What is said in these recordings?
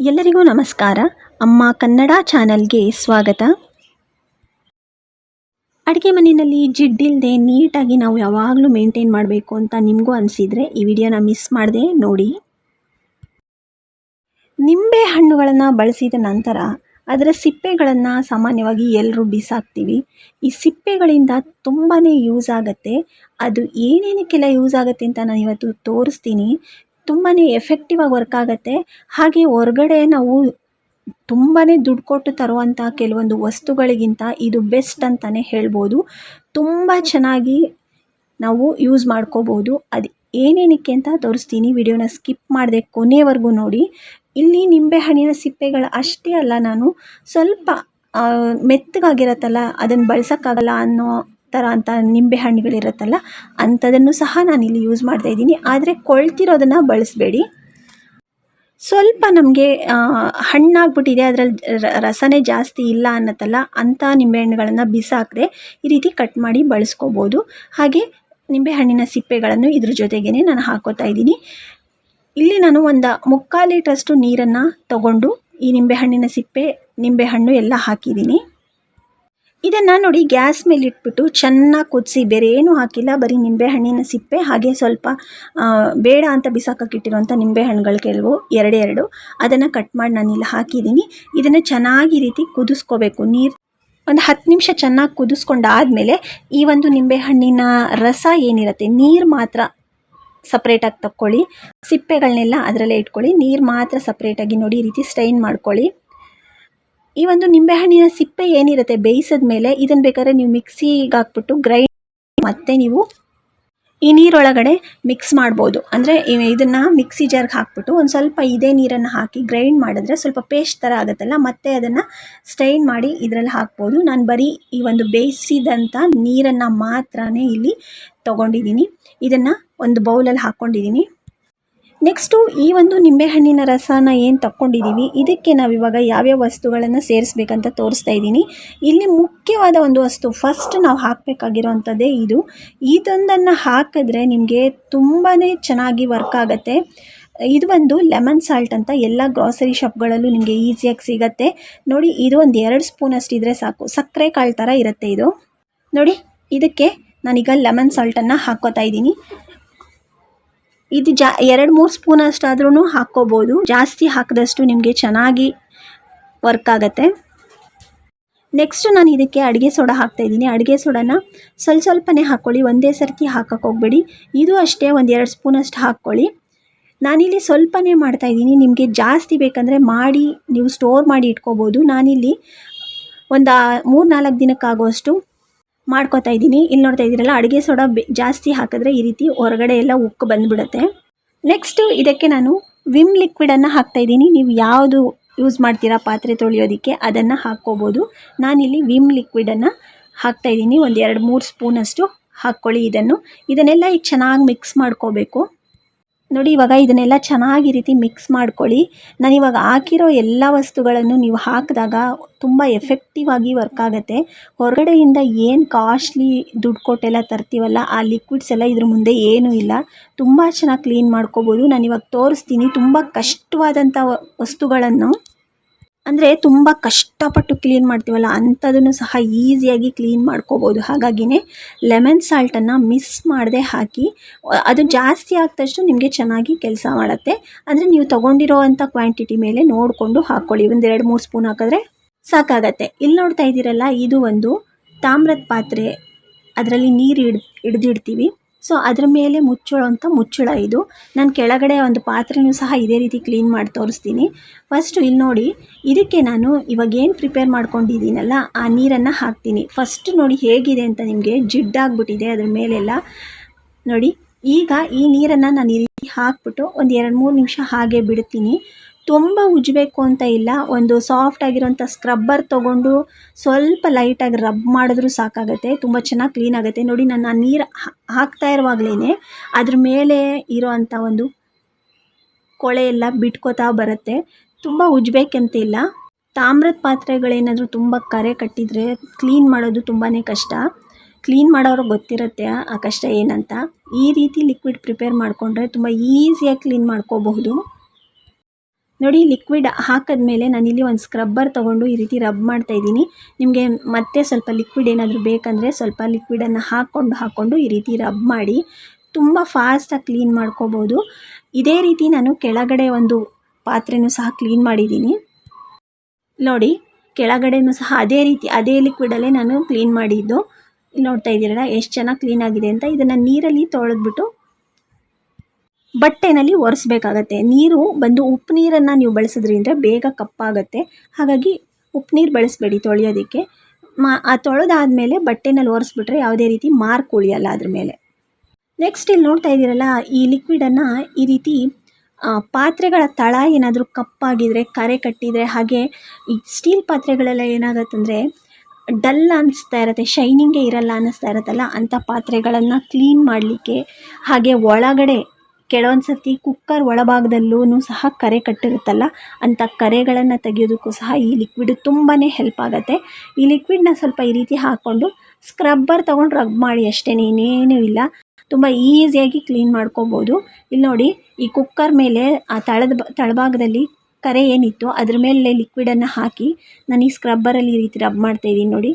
ಎಲ್ಲರಿಗೂ ನಮಸ್ಕಾರ. ಅಮ್ಮ ಕನ್ನಡ ಚಾನಲ್ಗೆ ಸ್ವಾಗತ. ಅಡುಗೆ ಮನೆಯಲ್ಲಿ ಜಿಡ್ಡಿಲ್ಲದೆ ನೀಟಾಗಿ ನಾವು ಯಾವಾಗಲೂ ಮೇಂಟೈನ್ ಮಾಡಬೇಕು ಅಂತ ನಿಮಗೂ ಅನಿಸಿದರೆ ಈ ವಿಡಿಯೋನ ಮಿಸ್ ಮಾಡದೆ ನೋಡಿ. ನಿಂಬೆ ಹಣ್ಣುಗಳನ್ನು ಬಳಸಿದ ನಂತರ ಅದರ ಸಿಪ್ಪೆಗಳನ್ನು ಸಾಮಾನ್ಯವಾಗಿ ಎಲ್ಲರೂ ಬಿಸಾಕ್ತೀವಿ. ಈ ಸಿಪ್ಪೆಗಳಿಂದ ತುಂಬಾ ಯೂಸ್ ಆಗುತ್ತೆ. ಅದು ಏನೇನಕ್ಕೆಲ್ಲ ಯೂಸ್ ಆಗುತ್ತೆ ಅಂತ ನಾನು ಇವತ್ತು ತೋರಿಸ್ತೀನಿ. ತುಂಬಾ ಎಫೆಕ್ಟಿವ್ ಆಗಿ ವರ್ಕ್ ಆಗುತ್ತೆ. ಹಾಗೆ ಹೊರ್ಗಡೆ ನಾವು ತುಂಬಾ ದುಡ್ಡು ಕೊಟ್ಟು ತರುವಂಥ ಕೆಲವೊಂದು ವಸ್ತುಗಳಿಗಿಂತ ಇದು ಬೆಸ್ಟ್ ಅಂತಲೇ ಹೇಳ್ಬೋದು. ತುಂಬ ಚೆನ್ನಾಗಿ ನಾವು ಯೂಸ್ ಮಾಡ್ಕೋಬೋದು. ಅದು ಏನೇನಕ್ಕೆ ಅಂತ ತೋರಿಸ್ತೀನಿ. ವಿಡಿಯೋನ ಸ್ಕಿಪ್ ಮಾಡದೆ ಕೊನೆವರೆಗೂ ನೋಡಿ. ಇಲ್ಲಿ ನಿಂಬೆಹಣ್ಣಿನ ಸಿಪ್ಪೆಗಳು ಅಷ್ಟೇ ಅಲ್ಲ ನಾನು ಸ್ವಲ್ಪ ಮೆತ್ತಗಾಗಿರತ್ತಲ್ಲ, ಅದನ್ನು ಬಳಸೋಕ್ಕಾಗಲ್ಲ ಅನ್ನೋ ಥರ ಅಂತ ನಿಂಬೆ ಹಣ್ಣುಗಳಿರುತ್ತಲ್ಲ, ಅಂಥದನ್ನು ಸಹ ನಾನಿಲ್ಲಿ ಯೂಸ್ ಮಾಡ್ತಾ ಇದ್ದೀನಿ. ಆದರೆ ಕೊಳ್ತಿರೋದನ್ನು ಬಳಸಬೇಡಿ. ಸ್ವಲ್ಪ ನಮಗೆ ಹಣ್ಣಾಗ್ಬಿಟ್ಟಿದೆ, ಅದರಲ್ಲಿ ರಸನೇ ಜಾಸ್ತಿ ಇಲ್ಲ ಅನ್ನತ್ತಲ್ಲ, ಅಂಥ ನಿಂಬೆಹಣ್ಣುಗಳನ್ನು ಬಿಸಾಕದೆ ಈ ರೀತಿ ಕಟ್ ಮಾಡಿ ಬಳಸ್ಕೋಬೋದು. ಹಾಗೆ ನಿಂಬೆಹಣ್ಣಿನ ಸಿಪ್ಪೆಗಳನ್ನು ಇದ್ರ ಜೊತೆಗೇ ನಾನು ಹಾಕೋತಾ ಇದ್ದೀನಿ. ಇಲ್ಲಿ ನಾನು ಒಂದು ಮುಕ್ಕಾಲು ಲೀಟ್ರಷ್ಟು ನೀರನ್ನು ತಗೊಂಡು ಈ ನಿಂಬೆಹಣ್ಣಿನ ಸಿಪ್ಪೆ ನಿಂಬೆಹಣ್ಣು ಎಲ್ಲ ಹಾಕಿದ್ದೀನಿ. ಇದನ್ನು ನೋಡಿ ಗ್ಯಾಸ್ ಮೇಲೆ ಇಟ್ಬಿಟ್ಟು ಚೆನ್ನಾಗಿ ಕುದಿಸಿ ಬೇರೆ ಏನೂ ಹಾಕಿಲ್ಲ, ಬರೀ ನಿಂಬೆಹಣ್ಣಿನ ಸಿಪ್ಪೆ, ಹಾಗೆ ಸ್ವಲ್ಪ ಬೇಡ ಅಂತ ಬಿಸಾಕಕ್ಕಿಟ್ಟಿರುವಂಥ ನಿಂಬೆಹಣ್ಣುಗಳು ಕೆಲವು ಎರಡೆರಡು ಎರಡು ಅದನ್ನು ಕಟ್ ಮಾಡಿ ನಾನಿಲ್ಲಿ ಹಾಕಿದ್ದೀನಿ. ಇದನ್ನು ಚೆನ್ನಾಗಿ ರೀತಿ ಕುದಿಸ್ಕೋಬೇಕು. ನೀರು ಒಂದು ಹತ್ತು ನಿಮಿಷ ಚೆನ್ನಾಗಿ ಕುದಿಸ್ಕೊಂಡಾದಮೇಲೆ ಈ ಒಂದು ನಿಂಬೆಹಣ್ಣಿನ ರಸ ಏನಿರುತ್ತೆ, ನೀರು ಮಾತ್ರ ಸಪ್ರೇಟಾಗಿ ತಕ್ಕೊಳ್ಳಿ. ಸಿಪ್ಪೆಗಳನ್ನೆಲ್ಲ ಅದರಲ್ಲೇ ಇಟ್ಕೊಳ್ಳಿ. ನೀರು ಮಾತ್ರ ಸಪ್ರೇಟಾಗಿ ನೋಡಿ ಈ ರೀತಿ ಸ್ಟ್ರೈನ್ ಮಾಡ್ಕೊಳ್ಳಿ. ಈ ಒಂದು ನಿಂಬೆಹಣ್ಣಿನ ಸಿಪ್ಪೆ ಏನಿರುತ್ತೆ ಬೇಯಿಸಿದ ಮೇಲೆ ಇದನ್ನು ಬೇಕಾದ್ರೆ ನೀವು ಮಿಕ್ಸಿಗೆ ಹಾಕ್ಬಿಟ್ಟು ಗ್ರೈಂಡ್ ಮತ್ತೆ ನೀವು ಈ ನೀರೊಳಗಡೆ ಮಿಕ್ಸ್ ಮಾಡ್ಬೋದು. ಅಂದರೆ ಇದನ್ನು ಮಿಕ್ಸಿ ಜಾರ್ಗೆ ಹಾಕ್ಬಿಟ್ಟು ಒಂದು ಸ್ವಲ್ಪ ಇದೇ ನೀರನ್ನು ಹಾಕಿ ಗ್ರೈಂಡ್ ಮಾಡಿದ್ರೆ ಸ್ವಲ್ಪ ಪೇಸ್ಟ್ ಥರ ಆಗುತ್ತಲ್ಲ, ಮತ್ತೆ ಅದನ್ನು ಸ್ಟೈನ್ ಮಾಡಿ ಇದರಲ್ಲಿ ಹಾಕ್ಬೋದು. ನಾನು ಬರೀ ಈ ಒಂದು ಬೇಯಿಸಿದಂಥ ನೀರನ್ನು ಮಾತ್ರ ಇಲ್ಲಿ ತೊಗೊಂಡಿದ್ದೀನಿ ಇದನ್ನು ಒಂದು ಬೌಲಲ್ಲಿ ಹಾಕ್ಕೊಂಡಿದ್ದೀನಿ ನೆಕ್ಸ್ಟು ಈ ಒಂದು ನಿಂಬೆಹಣ್ಣಿನ ರಸನ ಏನು ತಕ್ಕೊಂಡಿದ್ದೀವಿ ಇದಕ್ಕೆ ನಾವಿವಾಗ ಯಾವ್ಯಾವ ವಸ್ತುಗಳನ್ನು ಸೇರಿಸ್ಬೇಕಂತ ತೋರಿಸ್ತಾ ಇದ್ದೀನಿ. ಇಲ್ಲಿ ಮುಖ್ಯವಾದ ಒಂದು ವಸ್ತು ಫಸ್ಟ್ ನಾವು ಹಾಕಬೇಕಾಗಿರೋವಂಥದ್ದೇ ಇದು. ಇದೊಂದನ್ನು ಹಾಕಿದ್ರೆ ನಿಮಗೆ ತುಂಬಾ ಚೆನ್ನಾಗಿ ವರ್ಕ್ ಆಗುತ್ತೆ. ಇದು ಒಂದು ಲೆಮನ್ ಸಾಲ್ಟ್ ಅಂತ ಎಲ್ಲ ಗ್ರಾಸರಿ ಶಾಪ್ಗಳಲ್ಲೂ ನಿಮಗೆ ಈಸಿಯಾಗಿ ಸಿಗುತ್ತೆ. ನೋಡಿ, ಇದು ಒಂದು ಎರಡು ಸ್ಪೂನ್ ಇದ್ದರೆ ಸಾಕು. ಸಕ್ಕರೆ ಕಾಳು ಥರ ಇರುತ್ತೆ ಇದು. ನೋಡಿ, ಇದಕ್ಕೆ ನಾನೀಗ ಲೆಮನ್ ಸಾಲ್ಟನ್ನು ಹಾಕೋತಾ ಇದ್ದೀನಿ. ಇದು ಜಾ, ಎರಡು ಮೂರು ಸ್ಪೂನ್ ಅಷ್ಟಾದ್ರೂ ಹಾಕ್ಕೋಬೋದು. ಜಾಸ್ತಿ ಹಾಕಿದಷ್ಟು ನಿಮಗೆ ಚೆನ್ನಾಗಿ ವರ್ಕ್ ಆಗುತ್ತೆ. ನೆಕ್ಸ್ಟ್ ನಾನು ಇದಕ್ಕೆ ಅಡುಗೆ ಸೋಡಾ ಹಾಕ್ತಾಯಿದ್ದೀನಿ ಅಡುಗೆ ಸೋಡಾನ ಸ್ವಲ್ಪ ಸ್ವಲ್ಪನೇ ಹಾಕ್ಕೊಳ್ಳಿ. ಒಂದೇ ಸರ್ತಿ ಹಾಕಕ್ಕೆ ಹೋಗಬೇಡಿ. ಇದು ಅಷ್ಟೇ ಒಂದು ಎರಡು ಸ್ಪೂನಷ್ಟು ಹಾಕ್ಕೊಳ್ಳಿ. ನಾನಿಲ್ಲಿ ಸ್ವಲ್ಪನೇ ಮಾಡ್ತಾಯಿದ್ದೀನಿ ನಿಮಗೆ ಜಾಸ್ತಿ ಬೇಕಂದರೆ ಮಾಡಿ, ನೀವು ಸ್ಟೋರ್ ಮಾಡಿ ಇಟ್ಕೋಬೋದು. ನಾನಿಲ್ಲಿ ಒಂದು ಮೂರು ನಾಲ್ಕು ದಿನಕ್ಕಾಗುವಷ್ಟು ಮಾಡ್ಕೋತಾ ಇದ್ದೀನಿ. ಇಲ್ಲಿ ನೋಡ್ತಾ ಇದ್ದೀರಲ್ಲ, ಅಡುಗೆ ಸೋಡಾ ಜಾಸ್ತಿ ಹಾಕಿದ್ರೆ ಈ ರೀತಿ ಹೊರಗಡೆ ಎಲ್ಲ ಉಕ್ಕು ಬಂದುಬಿಡುತ್ತೆ. ನೆಕ್ಸ್ಟು ಇದಕ್ಕೆ ನಾನು ವಿಮ್ ಲಿಕ್ವಿಡನ್ನು ಹಾಕ್ತಾಯಿದ್ದೀನಿ ನೀವು ಯಾವುದು ಯೂಸ್ ಮಾಡ್ತೀರಾ ಪಾತ್ರೆ ತೊಳೆಯೋದಕ್ಕೆ ಅದನ್ನು ಹಾಕ್ಕೋಬೋದು. ನಾನಿಲ್ಲಿ ವಿಮ್ ಲಿಕ್ವಿಡನ್ನು ಹಾಕ್ತಾಯಿದ್ದೀನಿ ಒಂದು ಎರಡು ಮೂರು ಸ್ಪೂನಷ್ಟು ಹಾಕ್ಕೊಳ್ಳಿ ಇದನ್ನು. ಇದನ್ನೆಲ್ಲ ಈಗ ಚೆನ್ನಾಗಿ ಮಿಕ್ಸ್ ಮಾಡ್ಕೋಬೇಕು. ನೋಡಿ, ಇವಾಗ ಇದನ್ನೆಲ್ಲ ಚೆನ್ನಾಗಿ ರೀತಿ ಮಿಕ್ಸ್ ಮಾಡ್ಕೊಳ್ಳಿ. ನಾನು ಇವಾಗ ಹಾಕಿರೋ ಎಲ್ಲ ವಸ್ತುಗಳನ್ನು ನೀವು ಹಾಕಿದಾಗ ತುಂಬ ಎಫೆಕ್ಟಿವ್ ಆಗಿ ವರ್ಕ್ ಆಗುತ್ತೆ. ಹೊರಗಡೆಯಿಂದ ಏನು ಕಾಸ್ಟ್ಲಿ ದುಡ್ಡು ಕೊಟ್ಟೆಲ್ಲ ತರ್ತೀವಲ್ಲ, ಆ ಲಿಕ್ವಿಡ್ಸ್ ಎಲ್ಲ ಇದ್ರ ಮುಂದೆ ಏನೂ ಇಲ್ಲ. ತುಂಬ ಚೆನ್ನಾಗಿ ಕ್ಲೀನ್ ಮಾಡ್ಕೋಬೋದು. ನಾನು ಇವಾಗ ತೋರಿಸ್ತೀನಿ. ತುಂಬ ಕಷ್ಟವಾದಂಥ ವಸ್ತುಗಳನ್ನು ಅಂದರೆ ತುಂಬ ಕಷ್ಟಪಟ್ಟು ಕ್ಲೀನ್ ಮಾಡ್ತೀವಲ್ಲ ಅಂಥದನ್ನು ಸಹ ಈಸಿಯಾಗಿ ಕ್ಲೀನ್ ಮಾಡ್ಕೋಬೋದು. ಹಾಗಾಗಿನೇ ಲೆಮನ್ ಸಾಲ್ಟನ್ನು ಮಿಸ್ ಮಾಡದೆ ಹಾಕಿ, ಅದು ಜಾಸ್ತಿ ಆಗ್ತಷ್ಟು ನಿಮಗೆ ಚೆನ್ನಾಗಿ ಕೆಲಸ ಮಾಡುತ್ತೆ. ಅಂದರೆ ನೀವು ತೊಗೊಂಡಿರೋ ಅಂಥ ಕ್ವಾಂಟಿಟಿ ಮೇಲೆ ನೋಡಿಕೊಂಡು ಹಾಕ್ಕೊಳ್ಳಿ ಒಂದು ಎರಡು ಮೂರು ಸ್ಪೂನ್ ಹಾಕಿದ್ರೆ ಸಾಕಾಗತ್ತೆ. ಇಲ್ಲಿ ನೋಡ್ತಾ ಇದ್ದೀರಲ್ಲ, ಇದು ಒಂದು ತಾಮ್ರದ ಪಾತ್ರೆ. ಅದರಲ್ಲಿ ನೀರು ಹಿಡ್ದು ಹಿಡ್ದಿಡ್ತೀವಿ. ಸೊ ಅದ್ರ ಮೇಲೆ ಮುಚ್ಚುವಂಥ ಮುಚ್ಚಳ ಇದು. ನಾನು ಕೆಳಗಡೆ ಒಂದು ಪಾತ್ರೆನೂ ಸಹ ಇದೇ ರೀತಿ ಕ್ಲೀನ್ ಮಾಡಿ ತೋರಿಸ್ತೀನಿ. ಫಸ್ಟು ಇಲ್ಲಿ ನೋಡಿ, ಇದಕ್ಕೆ ನಾನು ಇವಾಗ ಏನು ಪ್ರಿಪೇರ್ ಮಾಡ್ಕೊಂಡಿದ್ದೀನಲ್ಲ, ಆ ನೀರನ್ನು ಹಾಕ್ತೀನಿ. ಫಸ್ಟ್ ನೋಡಿ ಹೇಗಿದೆ ಅಂತ ನಿಮಗೆ ಜಿಡ್ಡಾಗ್ಬಿಟ್ಟಿದೆ ಅದ್ರ ಮೇಲೆಲ್ಲ. ನೋಡಿ, ಈಗ ಈ ನೀರನ್ನು ನಾನು ಈ ರೀತಿ ಹಾಕ್ಬಿಟ್ಟು ಒಂದು ಎರಡು ಮೂರು ನಿಮಿಷ ಹಾಗೆ ಬಿಡ್ತೀನಿ. ತುಂಬ ಉಜ್ಜಬೇಕು ಅಂತ ಇಲ್ಲ. ಒಂದು ಸಾಫ್ಟ್ ಆಗಿರೋಂಥ ಸ್ಕ್ರಬ್ಬರ್ ತೊಗೊಂಡು ಸ್ವಲ್ಪ ಲೈಟಾಗಿ ರಬ್ ಮಾಡಿದ್ರೂ ಸಾಕಾಗುತ್ತೆ. ತುಂಬ ಚೆನ್ನಾಗಿ ಕ್ಲೀನ್ ಆಗುತ್ತೆ. ನೋಡಿ ನಾನು ಆ ನೀರು ಹಾಕ್ತಾ ಇರುವಾಗಲೇ ಅದ್ರ ಮೇಲೆ ಇರೋವಂಥ ಒಂದು ಕೊಳೆ ಎಲ್ಲ ಬಿಟ್ಕೋತಾ ಬರುತ್ತೆ. ತುಂಬ ಉಜ್ಬೇಕಂತಿಲ್ಲ ತಾಮ್ರದ ಪಾತ್ರೆಗಳೇನಾದರೂ ತುಂಬ ಕರೆ ಕಟ್ಟಿದರೆ ಕ್ಲೀನ್ ಮಾಡೋದು ತುಂಬಾ ಕಷ್ಟ. ಕ್ಲೀನ್ ಮಾಡೋರಿಗೆ ಗೊತ್ತಿರುತ್ತೆ ಆ ಕಷ್ಟ ಏನಂತ. ಈ ರೀತಿ ಲಿಕ್ವಿಡ್ ಪ್ರಿಪೇರ್ ಮಾಡಿಕೊಂಡ್ರೆ ತುಂಬ ಈಸಿಯಾಗಿ ಕ್ಲೀನ್ ಮಾಡ್ಕೋಬಹುದು. ನೋಡಿ ಲಿಕ್ವಿಡ್ ಹಾಕಿದ್ಮೇಲೆ ನಾನಿಲ್ಲಿ ಒಂದು ಸ್ಕ್ರಬ್ಬರ್ ತೊಗೊಂಡು ಈ ರೀತಿ ರಬ್ ಮಾಡ್ತಾ ಇದ್ದೀನಿ. ನಿಮಗೆ ಮತ್ತೆ ಸ್ವಲ್ಪ ಲಿಕ್ವಿಡ್ ಏನಾದರೂ ಬೇಕಂದರೆ ಸ್ವಲ್ಪ ಲಿಕ್ವಿಡನ್ನು ಹಾಕ್ಕೊಂಡು ಹಾಕ್ಕೊಂಡು ಈ ರೀತಿ ರಬ್ ಮಾಡಿ ತುಂಬ ಫಾಸ್ಟಾಗಿ ಕ್ಲೀನ್ ಮಾಡ್ಕೋಬೋದು. ಇದೇ ರೀತಿ ನಾನು ಕೆಳಗಡೆ ಒಂದು ಪಾತ್ರೆನೂ ಸಹ ಕ್ಲೀನ್ ಮಾಡಿದ್ದೀನಿ. ನೋಡಿ, ಕೆಳಗಡೆನೂ ಸಹ ಅದೇ ರೀತಿ, ಅದೇ ಲಿಕ್ವಿಡಲ್ಲೇ ನಾನು ಕ್ಲೀನ್ ಮಾಡಿದ್ದು. ನೋಡ್ತಾ ಇದ್ದೀರಲ್ಲ, ಎಷ್ಟು ಚೆನ್ನಾಗಿ ಕ್ಲೀನ್ ಆಗಿದೆ ಅಂತ. ಇದನ್ನು ನೀರಲ್ಲಿ ತೊಳೆದ್ಬಿಟ್ಟು ಬಟ್ಟೆನಲ್ಲಿ ಒರೆಸ್ಬೇಕಾಗತ್ತೆ. ನೀರು ಬಂದು ಉಪ್ಪು ನೀರನ್ನು ನೀವು ಬಳಸಿದ್ರಿಂದ ಬೇಗ ಕಪ್ಪಾಗತ್ತೆ. ಹಾಗಾಗಿ ಉಪ್ಪು ನೀರು ಬಳಸಬೇಡಿ ತೊಳೆಯೋದಕ್ಕೆ. ಮಾ, ಆ ತೊಳೆದಾದ್ಮೇಲೆ ಬಟ್ಟೆನಲ್ಲಿ ಒರೆಸ್ಬಿಟ್ರೆ ಯಾವುದೇ ರೀತಿ ಮಾರ್ಕ್ ಉಳಿಯಲ್ಲ ಅದ್ರ ಮೇಲೆ. ನೆಕ್ಸ್ಟ್ ಇಲ್ಲಿ ನೋಡ್ತಾ ಇದ್ದೀರಲ್ಲ, ಈ ಲಿಕ್ವಿಡನ್ನು ಈ ರೀತಿ ಪಾತ್ರೆಗಳ ತಳ ಏನಾದರೂ ಕಪ್ಪಾಗಿದ್ರೆ, ಕರೆ ಕಟ್ಟಿದರೆ, ಹಾಗೆ ಈ ಸ್ಟೀಲ್ ಪಾತ್ರೆಗಳೆಲ್ಲ ಏನಾಗತ್ತಂದರೆ ಡಲ್ ಅನ್ನಿಸ್ತಾ ಇರುತ್ತೆ ಶೈನಿಂಗೇ ಇರಲ್ಲ ಅನ್ನಿಸ್ತಾ ಇರುತ್ತಲ್ಲ, ಅಂಥ ಪಾತ್ರೆಗಳನ್ನು ಕ್ಲೀನ್ ಮಾಡಲಿಕ್ಕೆ, ಹಾಗೆ ಒಳಗಡೆ ಕೆಲವೊಂದು ಸರ್ತಿ ಕುಕ್ಕರ್ ಒಳಭಾಗದಲ್ಲೂ ಸಹ ಕರೆ ಕಟ್ಟಿರುತ್ತಲ್ಲ ಅಂಥ ಕರೆಗಳನ್ನು ತೆಗೆಯೋದಕ್ಕೂ ಸಹ ಈ ಲಿಕ್ವಿಡ್ ತುಂಬಾ ಹೆಲ್ಪ್ ಆಗುತ್ತೆ. ಈ ಲಿಕ್ವಿಡ್ನ ಸ್ವಲ್ಪ ಈ ರೀತಿ ಹಾಕ್ಕೊಂಡು ಸ್ಕ್ರಬ್ಬರ್ ತೊಗೊಂಡು ರಬ್ ಮಾಡಿ ಅಷ್ಟೇ, ಇನ್ನೇನೂ ಇಲ್ಲ. ತುಂಬ ಈಸಿಯಾಗಿ ಕ್ಲೀನ್ ಮಾಡ್ಕೋಬೋದು. ಇಲ್ಲಿ ನೋಡಿ, ಈ ಕುಕ್ಕರ್ ಮೇಲೆ ಆ ತಳದ ತಳಭಾಗದಲ್ಲಿ ಕರೆ ಏನಿತ್ತು ಅದ್ರ ಮೇಲೆ ಲಿಕ್ವಿಡನ್ನು ಹಾಕಿ ನಾನು ಈ ಸ್ಕ್ರಬ್ಬರಲ್ಲಿ ಈ ರೀತಿ ರಬ್ ಮಾಡ್ತಾ ಇದ್ದೀನಿ ನೋಡಿ.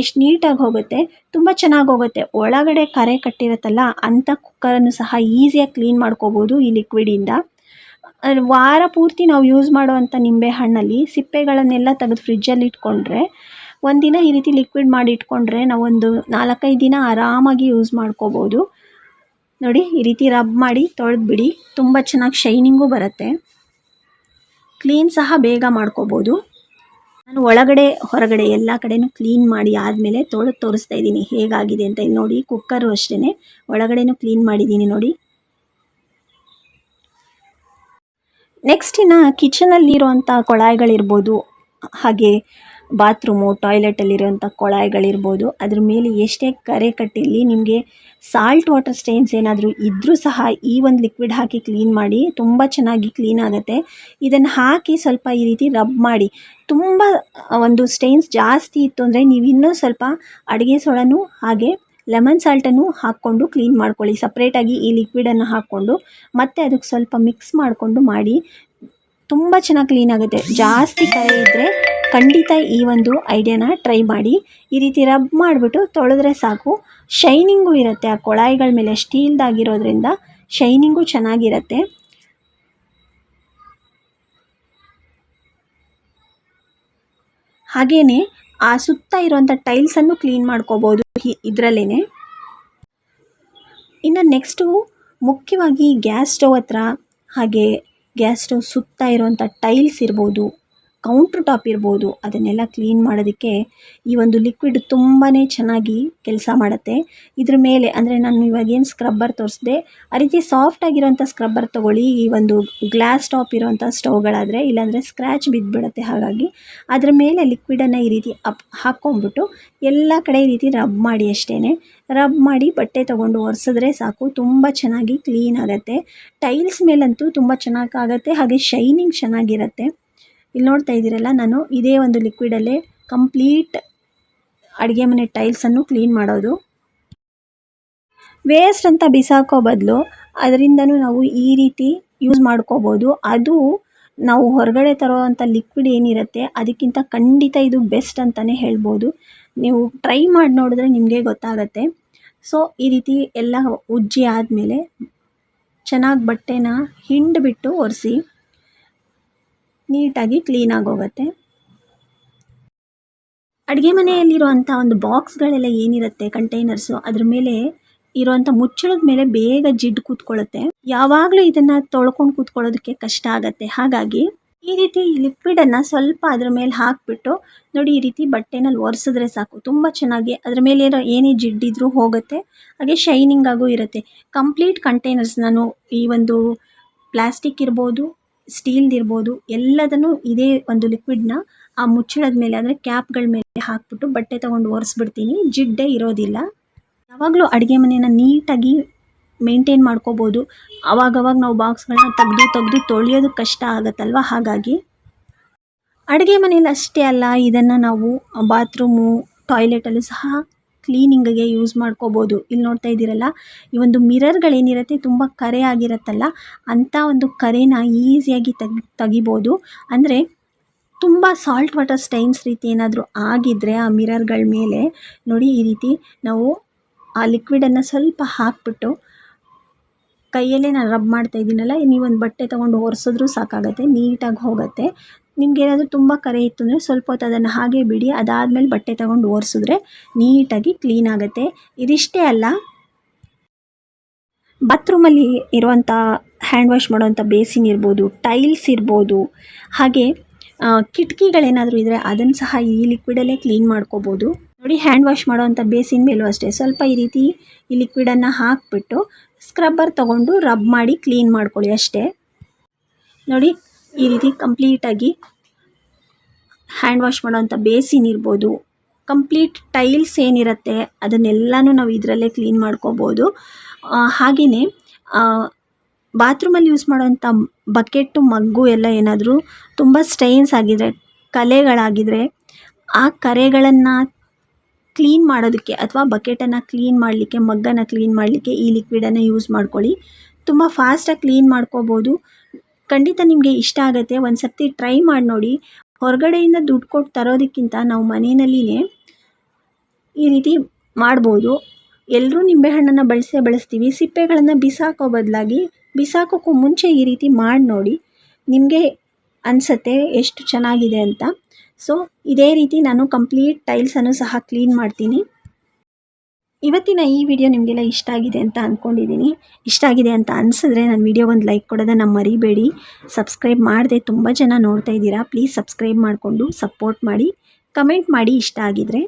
ಎಷ್ಟು ನೀಟಾಗಿ ಹೋಗುತ್ತೆ, ತುಂಬ ಚೆನ್ನಾಗಿ ಹೋಗುತ್ತೆ. ಒಳಗಡೆ ಕರೆ ಕಟ್ಟಿರುತ್ತಲ್ಲ ಅಂಥ ಕುಕ್ಕರನ್ನು ಸಹ ಈಸಿಯಾಗಿ ಕ್ಲೀನ್ ಮಾಡ್ಕೋಬೋದು ಈ ಲಿಕ್ವಿಡಿಂದ ವಾರ ಪೂರ್ತಿ ನಾವು ಯೂಸ್ ಮಾಡುವಂಥ ನಿಂಬೆ ಹಣ್ಣಲ್ಲಿ ಸಿಪ್ಪೆಗಳನ್ನೆಲ್ಲ ತೆಗೆದು ಫ್ರಿಡ್ಜಲ್ಲಿ ಇಟ್ಕೊಂಡ್ರೆ, ಒಂದಿನ ಈ ರೀತಿ ಲಿಕ್ವಿಡ್ ಮಾಡಿ ಇಟ್ಕೊಂಡ್ರೆ ನಾವೊಂದು ನಾಲ್ಕೈದು ದಿನ ಆರಾಮಾಗಿ ಯೂಸ್ ಮಾಡ್ಕೋಬೋದು. ನೋಡಿ, ಈ ರೀತಿ ರಬ್ ಮಾಡಿ ತೊಳೆದ್ಬಿಡಿ, ತುಂಬ ಚೆನ್ನಾಗಿ ಶೈನಿಂಗು ಬರುತ್ತೆ. ಕ್ಲೀನ್ ಸಹ ಬೇಗ ಮಾಡ್ಕೋಬೋದು. ನಾನು ಒಳಗಡೆ, ಹೊರಗಡೆ ಎಲ್ಲ ಕಡೆನೂ ಕ್ಲೀನ್ ಮಾಡಿ ಆದಮೇಲೆ ತೊಳೆದು ತೋರಿಸ್ತಾ ಇದ್ದೀನಿ. ಹೇಗಾಗಿದೆ ಅಂತ ನೋಡಿ ಕುಕ್ಕರು ಅಷ್ಟೇ ಒಳಗಡೆನೂ ಕ್ಲೀನ್ ಮಾಡಿದ್ದೀನಿ ನೋಡಿ. ನೆಕ್ಸ್ಟ್ ಇನ್ನು ಕಿಚನಲ್ಲಿರುವಂಥ ಕೊಳಾಯಿಗಳಿರ್ಬೋದು, ಹಾಗೆ ಬಾತ್ರೂಮು ಟಾಯ್ಲೆಟಲ್ಲಿರುವಂಥ ಕೊಳಾಯಿಗಳಿರ್ಬೋದು. ಅದ್ರ ಮೇಲೆ ಎಷ್ಟೇ ಕರೆ ಕಟ್ಟಿರಲಿ, ನಿಮಗೆ ಸಾಲ್ಟ್ ವಾಟರ್ ಸ್ಟೇನ್ಸ್ ಏನಾದರೂ ಇದ್ದರೂ ಸಹ ಈ ಒಂದು ಲಿಕ್ವಿಡ್ ಹಾಕಿ ಕ್ಲೀನ್ ಮಾಡಿ, ತುಂಬ ಚೆನ್ನಾಗಿ ಕ್ಲೀನ್ ಆಗುತ್ತೆ. ಇದನ್ನು ಹಾಕಿ ಸ್ವಲ್ಪ ಈ ರೀತಿ ರಬ್ ಮಾಡಿ. ತುಂಬ ಒಂದು ಸ್ಟೇನ್ಸ್ ಜಾಸ್ತಿ ಇತ್ತು ಅಂದರೆ ನೀವು ಇನ್ನೂ ಸ್ವಲ್ಪ ಅಡುಗೆ ಸೊಳನು ಹಾಗೆ ಲೆಮನ್ ಸಾಲ್ಟನ್ನು ಹಾಕ್ಕೊಂಡು ಕ್ಲೀನ್ ಮಾಡ್ಕೊಳ್ಳಿ. ಸಪ್ರೇಟಾಗಿ ಈ ಲಿಕ್ವಿಡನ್ನು ಹಾಕ್ಕೊಂಡು, ಮತ್ತೆ ಅದಕ್ಕೆ ಸ್ವಲ್ಪ ಮಿಕ್ಸ್ ಮಾಡಿಕೊಂಡು ಮಾಡಿ, ತುಂಬ ಚೆನ್ನಾಗಿ ಕ್ಲೀನ್ ಆಗುತ್ತೆ. ಜಾಸ್ತಿ ಕರೆ ಇದ್ದರೆ ಖಂಡಿತ ಈ ಒಂದು ಐಡಿಯಾನ ಟ್ರೈ ಮಾಡಿ, ಈ ರೀತಿ ರಬ್ ಮಾಡಿಬಿಟ್ಟು ತೊಳೆದ್ರೆ ಸಾಕು. ಶೈನಿಂಗು ಇರುತ್ತೆ ಆ ಕೊಳಾಯಿಗಳ ಮೇಲೆ ಸ್ಟೀಲ್ದಾಗಿರೋದ್ರಿಂದ ಶೈನಿಂಗು ಚೆನ್ನಾಗಿರುತ್ತೆ. ಹಾಗೆಯೇ ಆ ಸುತ್ತ ಇರುವಂಥ ಟೈಲ್ಸನ್ನು ಕ್ಲೀನ್ ಮಾಡ್ಕೋಬೋದು ಇದರಲ್ಲೇ ಇನ್ನು ನೆಕ್ಸ್ಟು ಮುಖ್ಯವಾಗಿ ಗ್ಯಾಸ್ ಸ್ಟವ್ ಹತ್ರ ಹಾಗೆ ಗ್ಯಾಸ್ ಸ್ಟವ್ ಸುತ್ತ ಇರುವಂಥ ಟೈಲ್ಸ್ ಇರ್ಬೋದು. ಕೌಂಟ್ರ್ ಟಾಪ್ ಇರ್ಬೋದು, ಅದನ್ನೆಲ್ಲ ಕ್ಲೀನ್ ಮಾಡೋದಕ್ಕೆ ಈ ಒಂದು ಲಿಕ್ವಿಡ್ ತುಂಬಾ ಚೆನ್ನಾಗಿ ಕೆಲಸ ಮಾಡುತ್ತೆ. ಇದ್ರ ಮೇಲೆ, ಅಂದರೆ ನಾನು ಇವಾಗೇನು ಸ್ಕ್ರಬ್ಬರ್ ತೋರಿಸಿದೆ, ಆ ರೀತಿ ಸಾಫ್ಟ್ ಆಗಿರೋಂಥ ಸ್ಕ್ರಬ್ಬರ್ ತೊಗೊಳ್ಳಿ, ಈ ಒಂದು ಗ್ಲಾಸ್ ಟಾಪ್ ಇರೋಂಥ ಸ್ಟವ್ಗಳಾದರೆ ಇಲ್ಲಾಂದರೆ ಸ್ಕ್ರ್ಯಾಚ್ ಬಿದ್ದುಬಿಡುತ್ತೆ ಹಾಗಾಗಿ. ಅದ್ರ ಮೇಲೆ ಲಿಕ್ವಿಡನ್ನು ಈ ರೀತಿ ಅಪ್ ಹಾಕ್ಕೊಂಬಿಟ್ಟು ಎಲ್ಲ ಕಡೆ ಈ ರೀತಿ ರಬ್ ಮಾಡಿ ಅಷ್ಟೇ ರಬ್ ಮಾಡಿ ಬಟ್ಟೆ ತೊಗೊಂಡು ಒರೆಸಿದ್ರೆ ಸಾಕು, ತುಂಬ ಚೆನ್ನಾಗಿ ಕ್ಲೀನ್ ಆಗುತ್ತೆ. ಟೈಲ್ಸ್ ಮೇಲಂತೂ ತುಂಬ ಚೆನ್ನಾಗಿ ಆಗುತ್ತೆ, ಹಾಗೆ ಶೈನಿಂಗ್ ಚೆನ್ನಾಗಿರುತ್ತೆ. ಇಲ್ಲಿ ನೋಡ್ತಾ ಇದ್ದೀರಲ್ಲ, ನಾನು ಇದೇ ಒಂದು ಲಿಕ್ವಿಡಲ್ಲೇ ಕಂಪ್ಲೀಟ್ ಅಡುಗೆ ಮನೆ ಟೈಲ್ಸನ್ನು ಕ್ಲೀನ್ ಮಾಡೋದು. ವೇಸ್ಟ್ ಅಂತ ಬಿಸಾಕೋ ಬದಲು ಅದರಿಂದನೂ ನಾವು ಈ ರೀತಿ ಯೂಸ್ ಮಾಡ್ಕೋಬೋದು. ಅದು ನಾವು ಹೊರಗಡೆ ತರೋವಂಥ ಲಿಕ್ವಿಡ್ ಏನಿರುತ್ತೆ, ಅದಕ್ಕಿಂತ ಖಂಡಿತ ಇದು ಬೆಸ್ಟ್ ಅಂತಲೇ ಹೇಳ್ಬೋದು. ನೀವು ಟ್ರೈ ಮಾಡಿ ನೋಡಿದ್ರೆ ನಿಮಗೆ ಗೊತ್ತಾಗತ್ತೆ. ಸೊ ಈ ರೀತಿ ಎಲ್ಲ ಉಜ್ಜಿ ಆದಮೇಲೆ ಚೆನ್ನಾಗಿ ಬಟ್ಟೆನ ಹಿಂಡ್ಬಿಟ್ಟು ಒರೆಸಿ ನೀಟಾಗಿ ಕ್ಲೀನಾಗಿ ಹೋಗುತ್ತೆ ಅಡುಗೆ ಮನೆಯಲ್ಲಿರುವಂಥ ಒಂದು ಬಾಕ್ಸ್ಗಳೆಲ್ಲ ಏನಿರುತ್ತೆ ಕಂಟೈನರ್ಸು, ಅದ್ರ ಮೇಲೆ ಇರುವಂಥ ಮುಚ್ಚಳದ ಮೇಲೆ ಬೇಗ ಜಿಡ್ಡು ಕೂತ್ಕೊಳ್ಳುತ್ತೆ. ಯಾವಾಗಲೂ ಇದನ್ನು ತೊಳ್ಕೊಂಡು ಕೂತ್ಕೊಳ್ಳೋದಕ್ಕೆ ಕಷ್ಟ ಆಗುತ್ತೆ. ಹಾಗಾಗಿ ಈ ರೀತಿ ಲಿಕ್ವಿಡನ್ನು ಸ್ವಲ್ಪ ಅದ್ರ ಮೇಲೆ ಹಾಕಿಬಿಟ್ಟು ನೋಡಿ ಈ ರೀತಿ ಬಟ್ಟೆನಲ್ಲಿ ಒರೆಸಿದ್ರೆ ಸಾಕು. ತುಂಬ ಚೆನ್ನಾಗಿ ಅದ್ರ ಮೇಲೆ ಇರೋ ಏನೇ ಜಿಡ್ಡಿದ್ರೂ ಹೋಗುತ್ತೆ. ಹಾಗೆ ಶೈನಿಂಗ್ ಆಗೂ ಇರುತ್ತೆ. ಕಂಪ್ಲೀಟ್ ಕಂಟೈನರ್ಸ್ ನಾನು ಈ ಒಂದು ಪ್ಲಾಸ್ಟಿಕ್ ಇರ್ಬೋದು ಸ್ಟೀಲ್ದು ಇರ್ಬೋದು, ಎಲ್ಲದನ್ನು ಇದೇ ಒಂದು ಲಿಕ್ವಿಡ್ನ ಆ ಮುಚ್ಚಳದ ಮೇಲೆ ಅಂದರೆ ಕ್ಯಾಪ್ಗಳ ಮೇಲೆ ಹಾಕ್ಬಿಟ್ಟು ಬಟ್ಟೆ ತೊಗೊಂಡು ಒರೆಸ್ಬಿಡ್ತೀನಿ. ಜಿಡ್ಡೆ ಇರೋದಿಲ್ಲ. ಯಾವಾಗಲೂ ಅಡುಗೆ ಮನೆಯನ್ನು ನೀಟಾಗಿ ಮೇಂಟೈನ್ ಮಾಡ್ಕೋಬೋದು. ಅವಾಗವಾಗ ನಾವು ಬಾಕ್ಸ್ಗಳನ್ನ ತೆಗ್ದು ತೆಗೆದು ತೊಳೆಯೋದು ಕಷ್ಟ ಆಗುತ್ತಲ್ವ? ಹಾಗಾಗಿ ಅಡುಗೆ ಮನೇಲಿ ಅಷ್ಟೇ ಅಲ್ಲ, ಇದನ್ನು ನಾವು ಬಾತ್ರೂಮು ಟಾಯ್ಲೆಟಲ್ಲೂ ಸಹ ಕ್ಲೀನಿಂಗಿಗೆ ಯೂಸ್ ಮಾಡ್ಕೋಬೋದು. ಇಲ್ಲಿ ನೋಡ್ತಾ ಇದ್ದೀರಲ್ಲ, ಈ ಒಂದು ಮಿರರ್ಗಳೇನಿರುತ್ತೆ ತುಂಬ ಕರೆ ಆಗಿರುತ್ತಲ್ಲ ಅಂಥ ಒಂದು ಕರೆನ ಈಸಿಯಾಗಿ ತೆಗಿ, ತೆಗಿಬೋದು. ಅಂದರೆ ತುಂಬ ಸಾಲ್ಟ್ ವಾಟರ್ ಸ್ಟೈನ್ಸ್ ರೀತಿ ಏನಾದರೂ ಆಗಿದ್ದರೆ ಆ ಮಿರರ್ಗಳ ಮೇಲೆ, ನೋಡಿ ಈ ರೀತಿ ನಾವು ಆ ಲಿಕ್ವಿಡನ್ನು ಸ್ವಲ್ಪ ಹಾಕಿಬಿಟ್ಟು ಕೈಯಲ್ಲೇ ನಾನು ರಬ್ ಮಾಡ್ತಾ ಇದ್ದೀನಲ್ಲ, ನೀವೊಂದು ಬಟ್ಟೆ ತೊಗೊಂಡು ಒರೆಸಿದ್ರೂ ಸಾಕಾಗತ್ತೆ, ನೀಟಾಗಿ ಹೋಗುತ್ತೆ. ನಿಮಗೇನಾದರೂ ತುಂಬ ಕರೆ ಇತ್ತು ಅಂದರೆ ಸ್ವಲ್ಪ ಹೊತ್ತು ಅದನ್ನು ಹಾಗೆ ಬಿಡಿ, ಅದಾದಮೇಲೆ ಬಟ್ಟೆ ತಗೊಂಡು ಒರೆಸಿದ್ರೆ ನೀಟಾಗಿ ಕ್ಲೀನ್ ಆಗುತ್ತೆ. ಇದಿಷ್ಟೇ ಅಲ್ಲ ಬಾತ್ರೂಮಲ್ಲಿ ಇರುವಂಥ ಹ್ಯಾಂಡ್ ವಾಶ್ ಮಾಡುವಂಥ ಬೇಸಿನ್ ಇರ್ಬೋದು ಟೈಲ್ಸ್ ಇರ್ಬೋದು, ಹಾಗೆ ಕಿಟಕಿಗಳೇನಾದರೂ ಇದ್ದರೆ ಅದನ್ನು ಸಹ ಈ ಲಿಕ್ವಿಡಲ್ಲೇ ಕ್ಲೀನ್ ಮಾಡ್ಕೋಬೋದು. ನೋಡಿ ಹ್ಯಾಂಡ್ ವಾಶ್ ಮಾಡುವಂಥ ಬೇಸಿನ್ ಮೇಲೂ ಅಷ್ಟೇ. ಸ್ವಲ್ಪ ಈ ರೀತಿ ಈ ಲಿಕ್ವಿಡನ್ನು ಹಾಕಿಬಿಟ್ಟು ಸ್ಕ್ರಬ್ಬರ್ ತೊಗೊಂಡು ರಬ್ ಮಾಡಿ ಕ್ಲೀನ್ ಮಾಡ್ಕೊಳ್ಳಿ ಅಷ್ಟೇ. ನೋಡಿ ಈ ರೀತಿ ಕಂಪ್ಲೀಟಾಗಿ ಹ್ಯಾಂಡ್ ವಾಶ್ ಮಾಡೋವಂಥ ಬೇಸಿನ್ ಇರ್ಬೋದು. ಕಂಪ್ಲೀಟ್ ಟೈಲ್ಸ್ ಏನಿರುತ್ತೆ ಅದನ್ನೆಲ್ಲನೂ ನಾವು ಇದರಲ್ಲೇ ಕ್ಲೀನ್ ಮಾಡ್ಕೋಬೋದು. ಹಾಗೆಯೇ ಬಾತ್ರೂಮಲ್ಲಿ ಯೂಸ್ ಮಾಡೋವಂಥ ಬಕೆಟು ಮಗ್ಗು ಎಲ್ಲ ಏನಾದರೂ ತುಂಬ ಸ್ಟೈನ್ಸ್ ಆಗಿದ್ರೆ ಕಲೆಗಳಾಗಿದ್ದರೆ ಆ ಕರೆಗಳನ್ನು ಕ್ಲೀನ್ ಮಾಡೋದಕ್ಕೆ ಅಥವಾ ಬಕೆಟನ್ನು ಕ್ಲೀನ್ ಮಾಡಲಿಕ್ಕೆ, ಮಗ್ಗನ್ನು ಕ್ಲೀನ್ ಮಾಡಲಿಕ್ಕೆ ಈ ಲಿಕ್ವಿಡನ್ನು ಯೂಸ್ ಮಾಡ್ಕೊಳ್ಳಿ. ತುಂಬ ಫಾಸ್ಟಾಗಿ ಕ್ಲೀನ್ ಮಾಡ್ಕೋಬೋದು. ಖಂಡಿತ ನಿಮಗೆ ಇಷ್ಟ ಆಗುತ್ತೆ. ಒಂದು ಸರ್ತಿ ಟ್ರೈ ಮಾಡಿ ನೋಡಿ. ಹೊರಗಡೆಯಿಂದ ದುಡ್ಡು ಕೊಟ್ಟು ತರೋದಕ್ಕಿಂತ ನಾವು ಮನೆಯಲ್ಲಿಯೇ ಈ ರೀತಿ ಮಾಡ್ಬೋದು. ಎಲ್ಲರೂ ನಿಂಬೆಹಣ್ಣನ್ನು ಬಳಸೇ ಬಳಸ್ತೀವಿ. ಸಿಪ್ಪೆಗಳನ್ನು ಬಿಸಾಕೋ ಬದಲಾಗಿ ಬಿಸಾಕೋಕ್ಕೂ ಮುಂಚೆ ಈ ರೀತಿ ಮಾಡಿ ನೋಡಿ. ನಿಮಗೆ ಅನಿಸತ್ತೆ ಎಷ್ಟು ಚೆನ್ನಾಗಿದೆ ಅಂತ. ಸೊ ಇದೇ ರೀತಿ ನಾನು ಕಂಪ್ಲೀಟ್ ಟೈಲ್ಸನ್ನು ಸಹ ಕ್ಲೀನ್ ಮಾಡ್ತೀನಿ. ಇವತ್ತಿನ ಈ ವಿಡಿಯೋ ನಿಮಗೆಲ್ಲ ಇಷ್ಟ ಆಗಿದೆ ಅಂತ ಅಂದ್ಕೊಂಡಿದ್ದೀನಿ ಇಷ್ಟ ಆಗಿದೆ ಅಂತ ಅನಿಸಿದ್ರೆ ನನ್ನ ವಿಡಿಯೋ ಒಂದು ಲೈಕ್ ಕೊಡೋದನ್ನು ಮರಿಬೇಡಿ. ಸಬ್ಸ್ಕ್ರೈಬ್ ಮಾಡಿದೆ ತುಂಬ ಜನ ನೋಡ್ತಾ ಇದ್ದೀರಾ. ಪ್ಲೀಸ್ ಸಬ್ಸ್ಕ್ರೈಬ್ ಮಾಡಿಕೊಂಡು ಸಪೋರ್ಟ್ ಮಾಡಿ. ಕಮೆಂಟ್ ಮಾಡಿ ಇಷ್ಟ ಆಗಿದರೆ.